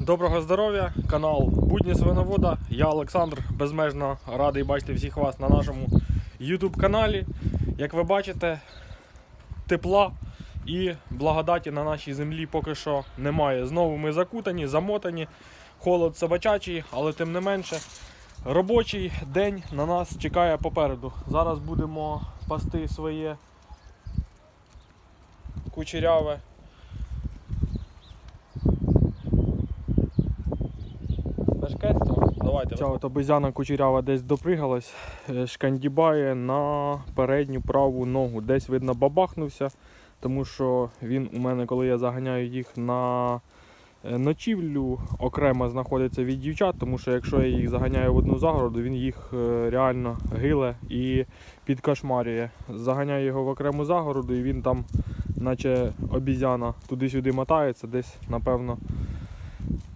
Доброго здоров'я, канал Будні Свиновода. Я Олександр безмежно радий бачити всіх вас на нашому YouTube каналі. Як ви бачите, тепла і благодаті на нашій землі поки що немає. Знову ми закутані, замотані, холод собачачий, але тим не менше, робочий день на нас чекає попереду. Зараз будемо пасти своє кучеряве Давайте. Ця от обезьяна кучерява десь допригалась, е, шкандібає на передню праву ногу. Десь видно бабахнувся, тому що він у мене, коли я заганяю їх на е, ночівлю, окремо знаходиться від дівчат, тому що якщо я їх заганяю в одну загороду, він їх е, реально гиле і підкошмарює. Заганяю його в окрему загороду і він там, наче обізяна, туди-сюди мотається, десь, напевно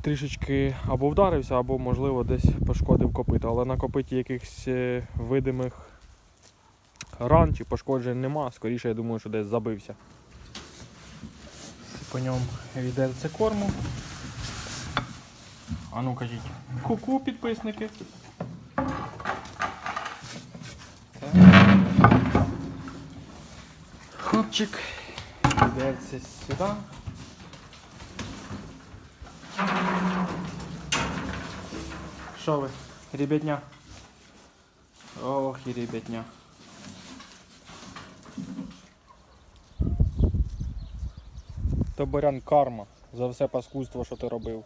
трішечки або вдарився, або, можливо, десь пошкодив копито. Але на копиті якихось е, видимих ран чи пошкоджень нема. Скоріше, я думаю, що десь забився. По ньому відерце корму. А ну кажіть, ку-ку, підписники. Хопчик. Відерце сюди. Що ви, ребятня? Ох і ребятня. То Борян карма за все паскудство, що ти робив.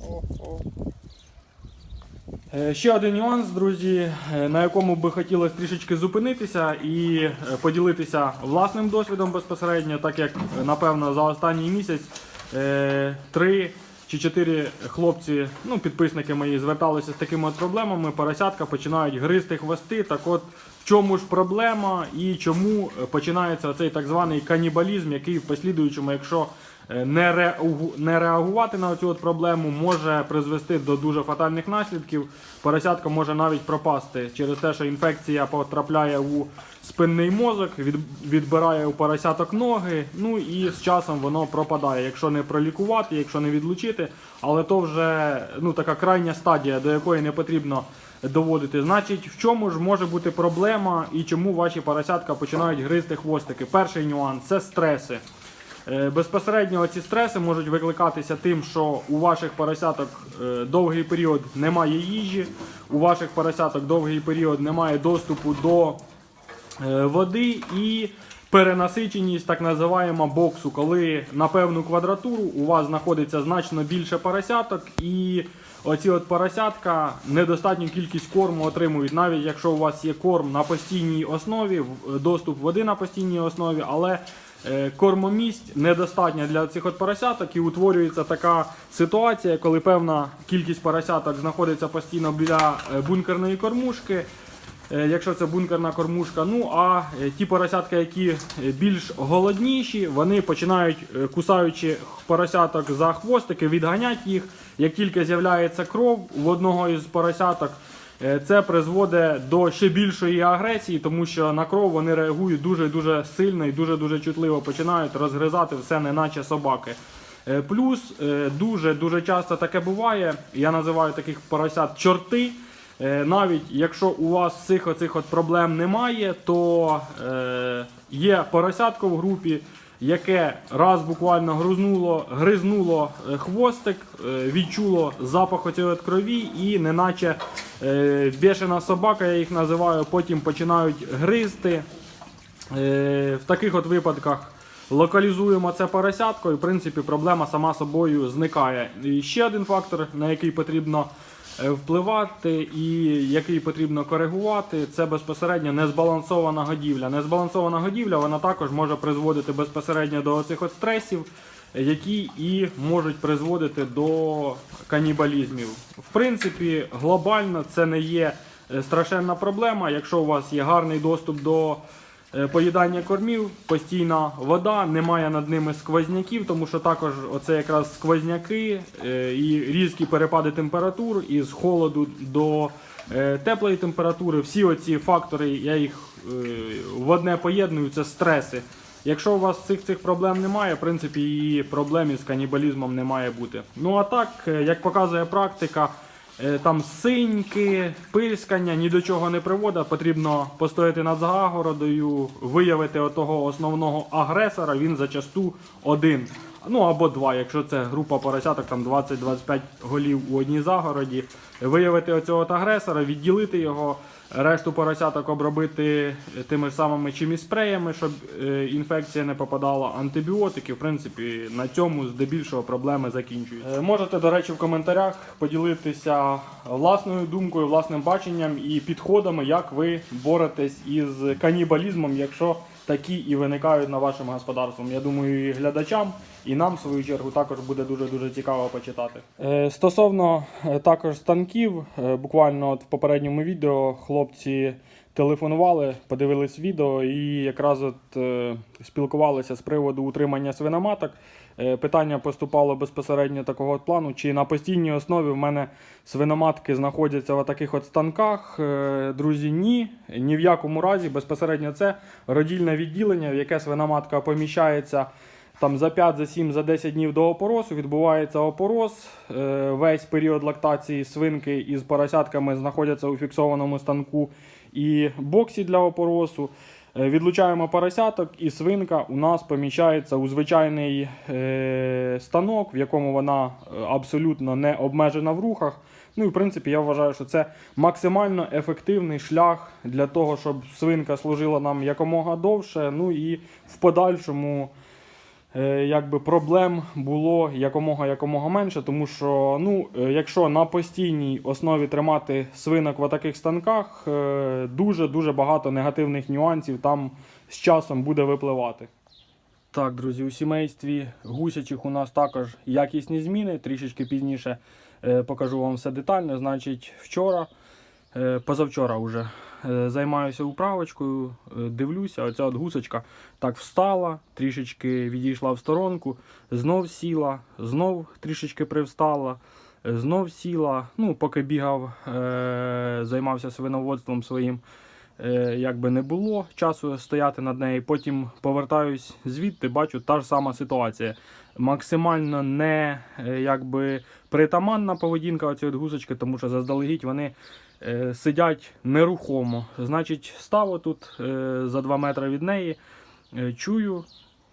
О-о. Е, Ще один нюанс, друзі, е, на якому би хотілося трішечки зупинитися і е, поділитися власним досвідом безпосередньо, так як, напевно, за останній місяць три чи чотири хлопці, ну, підписники мої, зверталися з такими от проблемами. Поросятка починають гризти хвости. Так от, в чому ж проблема і чому починається оцей так званий канібалізм, який в послідуючому, якщо не, реагу- не реагувати на цю проблему, може призвести до дуже фатальних наслідків. Поросятка може навіть пропасти через те, що інфекція потрапляє у спинний мозок, від, відбирає у поросяток ноги, ну і з часом воно пропадає, якщо не пролікувати, якщо не відлучити. Але то вже ну, така крайня стадія, до якої не потрібно доводити. Значить, в чому ж може бути проблема і чому ваші поросятка починають гризти хвостики? Перший нюанс це стреси. Е, Безпосередньо ці стреси можуть викликатися тим, що у ваших поросяток е, довгий період немає їжі, у ваших поросяток довгий період немає доступу до е, води і перенасиченість так називаємо боксу, коли на певну квадратуру у вас знаходиться значно більше поросяток і оці от поросятка недостатню кількість корму отримують, навіть якщо у вас є корм на постійній основі, доступ води на постійній основі, але кормомість недостатня для цих от поросяток і утворюється така ситуація, коли певна кількість поросяток знаходиться постійно біля е, бункерної кормушки. Е, Якщо це бункерна кормушка, ну а е, ті поросятка, які е, більш голодніші, вони починають, е, кусаючи поросяток за хвостики, відганяти їх. Як тільки з'являється кров в одного із поросяток, е, це призводить до ще більшої агресії, тому що на кров вони реагують дуже дуже сильно і дуже дуже чутливо починають розгризати все, неначе собаки. Е, Плюс е, дуже дуже часто таке буває. Я називаю таких поросят чорти. Е, Навіть якщо у вас цих оцих от проблем немає, то е, є поросятко в групі, яке раз буквально гризнуло, гризнуло е, хвостик, е, відчуло запах оцієї крові і неначе е, бешена собака, я їх називаю, потім починають гризти. В таких от випадках локалізуємо це поросятко, і в принципі проблема сама собою зникає. І ще один фактор, на який потрібно впливати і який потрібно коригувати, це безпосередньо незбалансована годівля. Незбалансована годівля вона також може призводити безпосередньо до цих стресів. Які і можуть призводити до канібалізмів. В принципі, глобально це не є е, страшенна проблема. Якщо у вас є гарний доступ до е, поїдання кормів, постійна вода, немає над ними сквозняків, тому що також оце якраз сквозняки е, і різкі перепади температур із холоду до е, теплої температури. Всі оці фактори, я їх е, в одне поєдную, це стреси. Якщо у вас цих цих проблем немає, в принципі, і проблем із канібалізмом не має бути. Ну а так, е, як показує практика, е, там синьки, пискання ні до чого не приводить. Потрібно постояти над загородою, виявити отого основного агресора. Він зачасту один. Ну або два, якщо це група поросяток, там 20-25 голів у одній загороді. Виявити оцього агресора, відділити його, решту поросяток обробити тими ж самими чимі спреями, щоб е, інфекція не попадала. Антибіотики, в принципі, на цьому здебільшого проблеми закінчуються. Е, можете, до речі, в коментарях поділитися власною думкою, власним баченням і підходами, як ви боретесь із канібалізмом, якщо такі і виникають на вашим господарством. Я думаю, і глядачам, і нам, в свою чергу, також буде дуже-дуже цікаво почитати. Е, стосовно е, також станків, е, буквально от в попередньому відео хлопці телефонували, подивились відео і якраз от спілкувалися з приводу утримання свиноматок. Е, Питання поступало безпосередньо такого плану, чи на постійній основі в мене свиноматки знаходяться в таких от станках. Е, Друзі, ні, ні в якому разі. Безпосередньо це родільне відділення, в яке свиноматка поміщається там за 5, за 7, за 10 днів до опоросу. Відбувається опорос. Е, Весь період лактації свинки із поросятками знаходяться у фіксованому станку і боксі для опоросу. Е, Відлучаємо поросяток, і свинка у нас поміщається у звичайний е, станок, в якому вона е, абсолютно не обмежена в рухах. Ну і в принципі я вважаю, що це максимально ефективний шлях для того, щоб свинка служила нам якомога довше. Ну і в подальшому якби проблем було якомога якомога менше, тому що ну, е, якщо на постійній основі тримати свинок в таких станках, е, дуже дуже багато негативних нюансів там з часом буде випливати. Так, друзі, у сімействі гусячих у нас також якісні зміни. Трішечки пізніше е, покажу вам все детально. Значить, вчора, е, позавчора вже е, займаюся управочкою, е, дивлюся, оця от гусочка так встала, трішечки відійшла в сторонку, знов сіла, знов трішечки привстала. е, Знов сіла, ну, поки бігав, е, займався свиноводством своїм, е, якби не було часу стояти над нею. Потім повертаюсь звідти, бачу та ж сама ситуація. Максимально не е, якби притаманна поведінка оцієї гусочки, тому що заздалегідь вони е, сидять нерухомо. Значить, став тут е, за 2 метри від неї, е, чую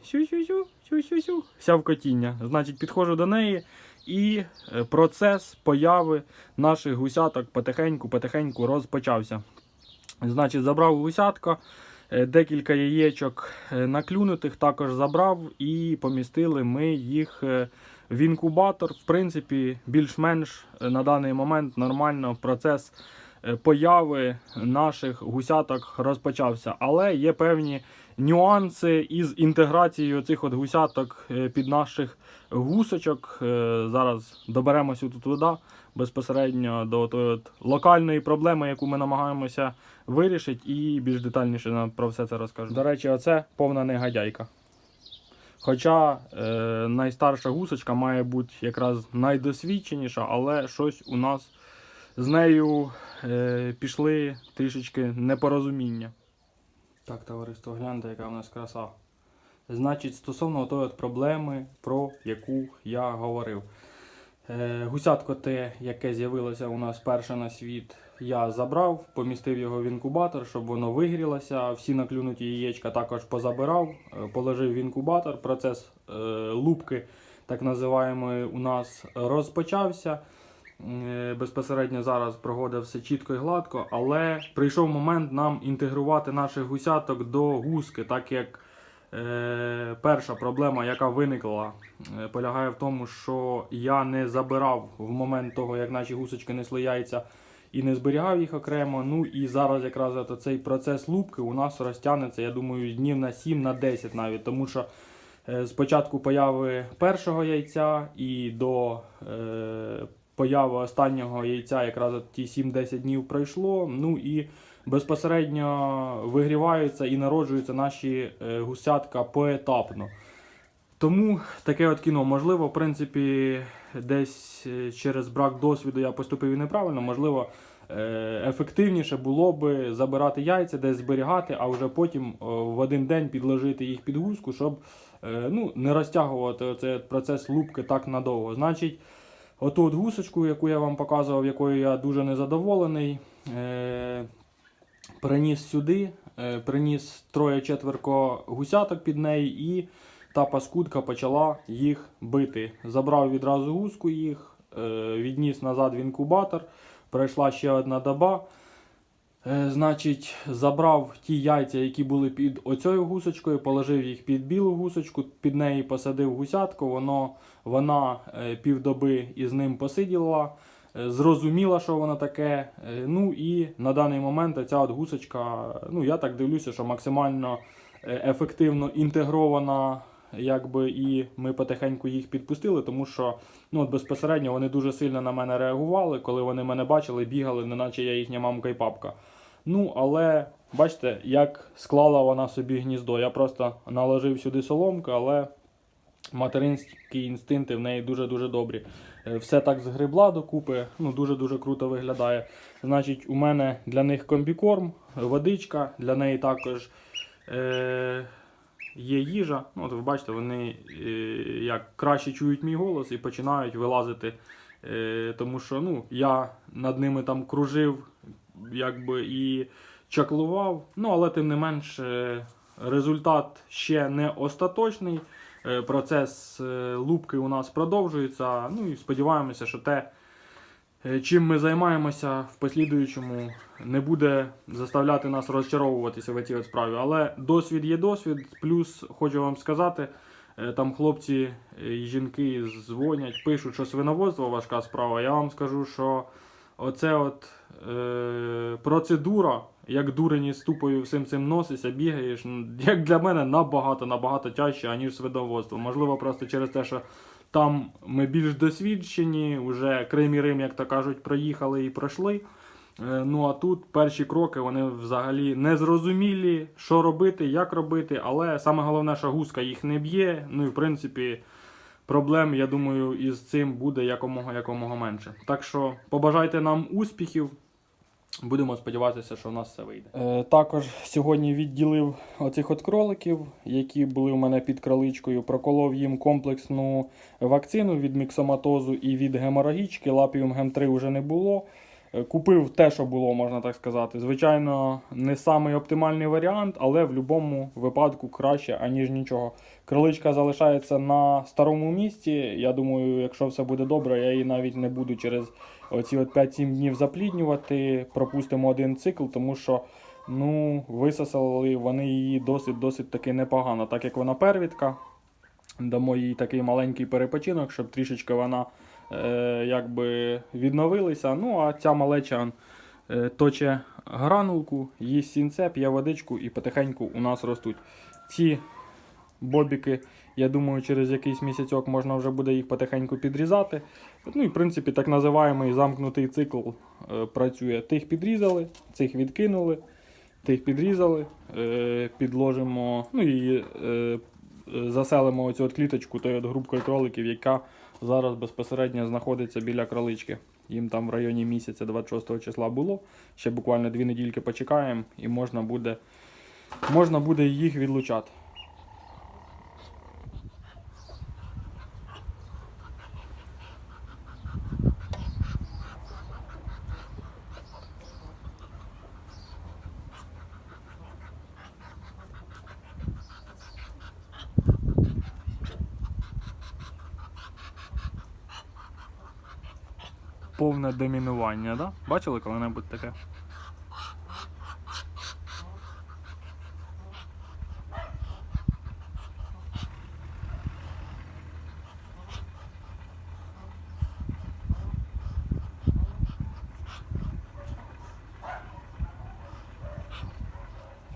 сю-сю-сю, сю-сю-сю, сявкотіння. Значить, підходжу до неї. І е, процес появи наших гусяток потихеньку-потихеньку розпочався. Значить, забрав гусятка, е, декілька яєчок е, наклюнутих також забрав і помістили ми їх е, в інкубатор. В принципі, більш-менш е, на даний момент нормально процес е, появи наших гусяток розпочався. Але є певні нюанси із інтеграцією цих от гусяток е, під наших гусочок. Е, Зараз доберемося тут туди безпосередньо до тої от локальної проблеми, яку ми намагаємося вирішити, і більш детальніше нам про все це розкажу. До речі, оце повна негодяйка. Хоча е, найстарша гусочка має бути якраз найдосвідченіша, але щось у нас з нею е, пішли трішечки непорозуміння. Так, товариство, гляньте, яка в нас краса. Значить, стосовно тої проблеми, про яку я говорив. Е, гусятко те, яке з'явилося у нас перше на світ, я забрав, помістив його в інкубатор, щоб воно вигрілося. Всі наклюнуті яєчка також позабирав, е, положив в інкубатор. Процес е, лупки, так називаємо, у нас розпочався. Е, Безпосередньо зараз проводив все чітко і гладко, але прийшов момент нам інтегрувати наших гусяток до гуски, так як е, перша проблема, яка виникла, е, полягає в тому, що я не забирав в момент того, як наші гусочки несли яйця і не зберігав їх окремо. Ну і зараз якраз цей процес лупки у нас розтягнеться, я думаю, днів на 7 на 10 навіть, тому що. Е, З початку появи першого яйця і до е, появи останнього яйця якраз ті 7-10 днів пройшло. Ну і безпосередньо вигріваються і народжуються наші е, гусятка поетапно. Тому таке от кіно, можливо, в принципі, десь е, через брак досвіду я поступив і неправильно, можливо, е, ефективніше було би забирати яйця, десь зберігати, а вже потім в один день підложити їх під гуску, щоб ну, не розтягувати цей процес лупки так надовго. Значить, оту от гусочку, яку я вам показував, якою я дуже незадоволений, е, приніс сюди, е, приніс троє-четверко гусяток під неї, і та паскудка почала їх бити. Забрав відразу гуску їх, е, відніс назад в інкубатор. Пройшла ще одна доба. Е, значить, забрав ті яйця, які були під оцею гусочкою, положив їх під білу гусочку, під неї посадив гусятку. Воно, вона е, півдоби із ним посиділа, е, зрозуміла, що воно таке. Ну і на даний момент ця от гусочка, ну я так дивлюся, що максимально ефективно інтегрована. Якби і ми потихеньку їх підпустили, тому що ну от безпосередньо вони дуже сильно на мене реагували, коли вони мене бачили, бігали, неначе я їхня мамка і папка. Ну, але бачите, як склала вона собі гніздо. Я просто наложив сюди соломку, але материнські інстинкти в неї дуже-дуже добрі. Е, Все так згребла докупи, ну дуже-дуже круто виглядає. Значить, у мене для них комбікорм, водичка, для неї також. Е- Є їжа, ну от ви бачите, вони е, як краще чують мій голос і починають вилазити. Е, тому що ну, я над ними там кружив якби, і чаклував. Ну, але тим не менш, е, результат ще не остаточний. Е, процес е, лупки у нас продовжується. Ну і сподіваємося, що те, чим ми займаємося в послідуючому, не буде заставляти нас розчаровуватися в цій от справі. Але досвід є досвід. Плюс хочу вам сказати, там хлопці і жінки дзвонять, пишуть, що свиноводство важка справа. Я вам скажу, що оце от е, процедура, як дурені з тупою всім цим носишся, бігаєш, ну, як для мене набагато набагато тяжче, аніж свиноводство. Можливо, просто через те, що там ми більш досвідчені, вже Крим і Рим, як то кажуть, проїхали і пройшли. Е, Ну а тут перші кроки вони взагалі не зрозумілі, що робити, як робити, але саме головне, що гуска їх не б'є. Ну і в принципі проблем, я думаю, із цим буде якомога якомога менше. Так що побажайте нам успіхів. Будемо сподіватися, що в нас все вийде. Е, також сьогодні відділив оцих от кроликів, які були у мене під кроличкою. Проколов їм комплексну вакцину від міксоматозу і від геморагічки. Лапіум гем 3 вже не було. Купив те, що було, можна так сказати. Звичайно, не самий оптимальний варіант, але в будь-якому випадку краще, аніж нічого. Кроличка залишається на старому місці. Я думаю, якщо все буде добре, я її навіть не буду через оці от 5-7 днів запліднювати. Пропустимо один цикл, тому що ну, висосали вони її досить досить таки непогано, так як вона первідка. Дамо їй такий маленький перепочинок, щоб трішечки вона якби відновилися. Ну, а ця малеча е, точе гранулку, їсть сінце, п'є водичку і потихеньку у нас ростуть. Ці бобіки, я думаю, через якийсь місяцьок можна вже буде їх потихеньку підрізати. Ну і в принципі так називаємий замкнутий цикл е, працює. Тих підрізали, цих відкинули, тих підрізали, е, підложимо, ну і е, заселимо оцю от кліточку тою от грубкою кроликів, яка зараз безпосередньо знаходиться біля кралички. Їм там в районі місяця 26 числа було. Ще буквально дві недільки почекаємо і можна буде, можна буде їх відлучати. Повне домінування, да? Бачили коли-небудь таке?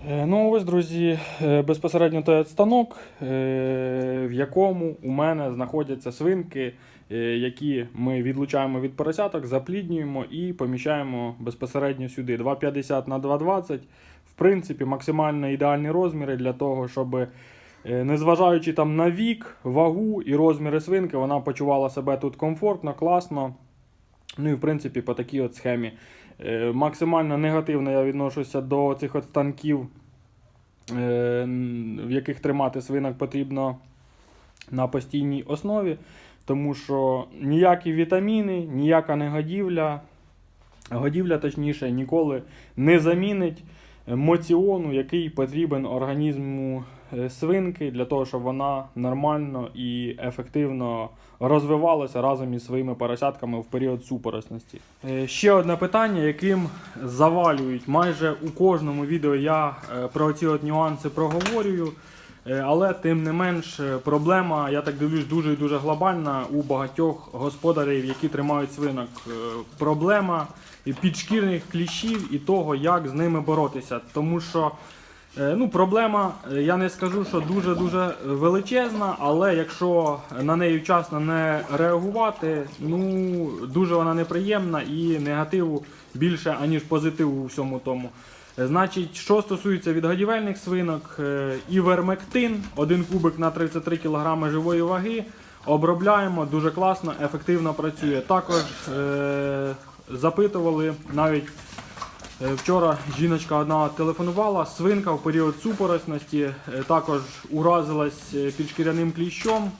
Е, Ну, ось, друзі, е, безпосередньо той станок, е, в якому у мене знаходяться свинки, які ми відлучаємо від поросяток, запліднюємо і поміщаємо безпосередньо сюди. 2,50 на 2,20. В принципі, максимально ідеальні розміри для того, щоб, е, незважаючи там на вік, вагу і розміри свинки, вона почувала себе тут комфортно, класно. Ну і в принципі по такій от схемі. Е, Максимально негативно я відношуся до цих от станків, е, в яких тримати свинок потрібно на постійній основі, тому що ніякі вітаміни, ніяка негодівля, годівля точніше, ніколи не замінить моціону, який потрібен організму е, свинки для того, щоб вона нормально і ефективно розвивалася разом із своїми поросятками в період супоросності. Е, Ще одне питання, яким завалюють майже у кожному відео я е, про ці от нюанси проговорюю. Е, Але тим не менш е, проблема, я так дивлюсь, дуже і дуже глобальна у багатьох господарів, які тримають свинок. Е, Проблема підшкірних кліщів і того, як з ними боротися. Тому що ну, проблема, я не скажу, що дуже-дуже величезна, але якщо на неї вчасно не реагувати, ну дуже вона неприємна і негативу більше, аніж позитиву у всьому тому. Е, Значить, що стосується відгодівельних свинок, е, івермектин, один кубик на 33 кг живої ваги. Обробляємо дуже класно, ефективно працює. Також е, запитували навіть вчора жіночка одна телефонувала, свинка в період супоросності також уразилась е, підшкіряним кліщом.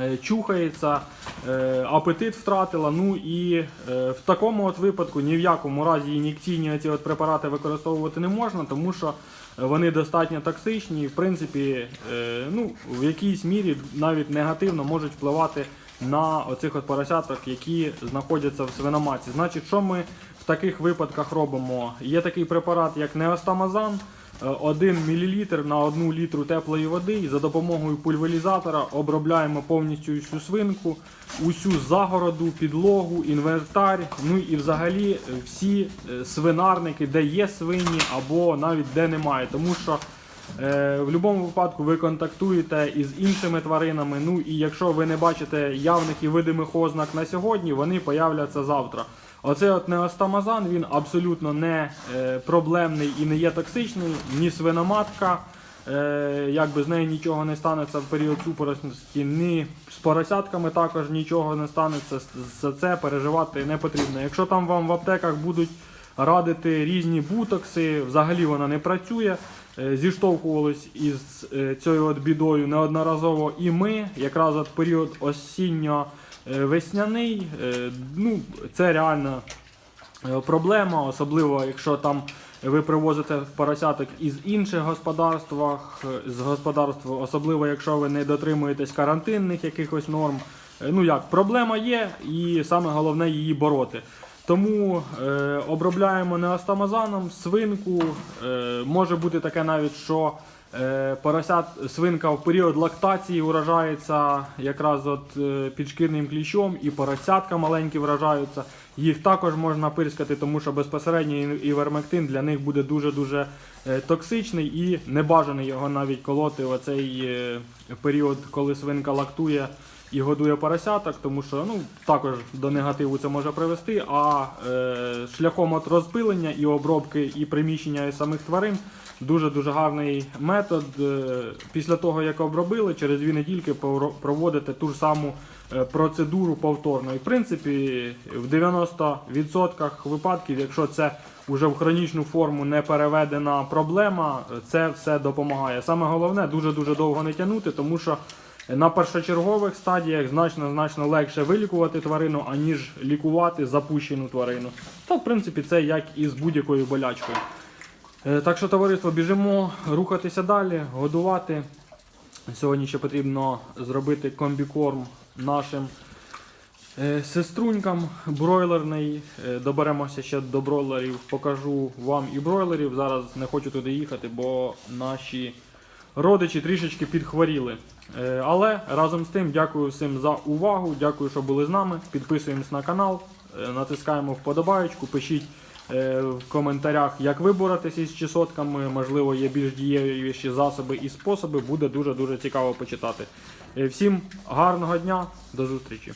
Е, Чухається, е, апетит втратила. Ну і е, в такому от випадку ні в якому разі ін'єкційні ці от препарати використовувати не можна, тому що вони достатньо токсичні і в принципі ну, в якійсь мірі навіть негативно можуть впливати на оцих от поросяток, які знаходяться в свиноматці. Значить, що ми в таких випадках робимо? Є такий препарат, як неостамазан. 1 мл на 1 літру теплої води і за допомогою пульверізатора обробляємо повністю всю свинку, усю загороду, підлогу, інвентар, ну і взагалі е, всі е, свинарники, де є свині або навіть де немає. Тому що Е, в будь-якому випадку ви контактуєте із іншими тваринами. Ну і якщо ви не бачите явних і видимих ознак на сьогодні, вони появляться завтра. Оцей от неостамазан він абсолютно не е, проблемний і не є токсичний, ні свиноматка. Е, якби з нею нічого не станеться в період супоросності, ні з поросятками також нічого не станеться. За це переживати не потрібно. Якщо там вам в аптеках будуть радити різні бутокси, взагалі вона не працює. Е, Зіштовхувались із цією от бідою неодноразово і ми, якраз от період осінньо-весняний, е, ну, це реально е, проблема, особливо якщо там ви привозите поросяток із інших господарствах, е, з господарств, особливо якщо ви не дотримуєтесь карантинних якихось норм. Е, Ну як, проблема є, і саме головне її бороти. Тому е, обробляємо неостамазаном, свинку. Е, може бути таке навіть, що е, поросят, свинка в період лактації вражається якраз от е, підшкірним кліщом, і поросятка маленькі вражаються. Їх також можна пирскати, тому що безпосередньо івермектин для них буде дуже-дуже е, токсичний і небажаний його навіть колоти в оцей е, період, коли свинка лактує і годує поросяток, тому що ну, також до негативу це може привести. А е, шляхом от розпилення і обробки і приміщення і самих тварин дуже-дуже гарний метод. Е, після того, як обробили, через дві недільки проводите ту ж саму е, процедуру повторно. І в принципі, в 90% випадків, якщо це вже в хронічну форму не переведена проблема, це все допомагає. Саме головне дуже-дуже довго не тягнути, тому що на першочергових стадіях значно значно легше вилікувати тварину, аніж лікувати запущену тварину. Та, в принципі, це як і з будь-якою болячкою. Е, Так що, товариство, біжимо рухатися далі, годувати. Сьогодні ще потрібно зробити комбікорм нашим е, сеструнькам бройлерний. Е, Доберемося ще до бройлерів, покажу вам і бройлерів. Зараз не хочу туди їхати, бо наші родичі трішечки підхворіли. Е, Але разом з тим дякую всім за увагу. Дякую, що були з нами. Підписуємось на канал, е, натискаємо вподобаєчку, пишіть е, в коментарях, як ви боретесь із чесотками. Можливо, є більш дієвіші засоби і способи. Буде дуже дуже цікаво почитати. Всім гарного дня, до зустрічі.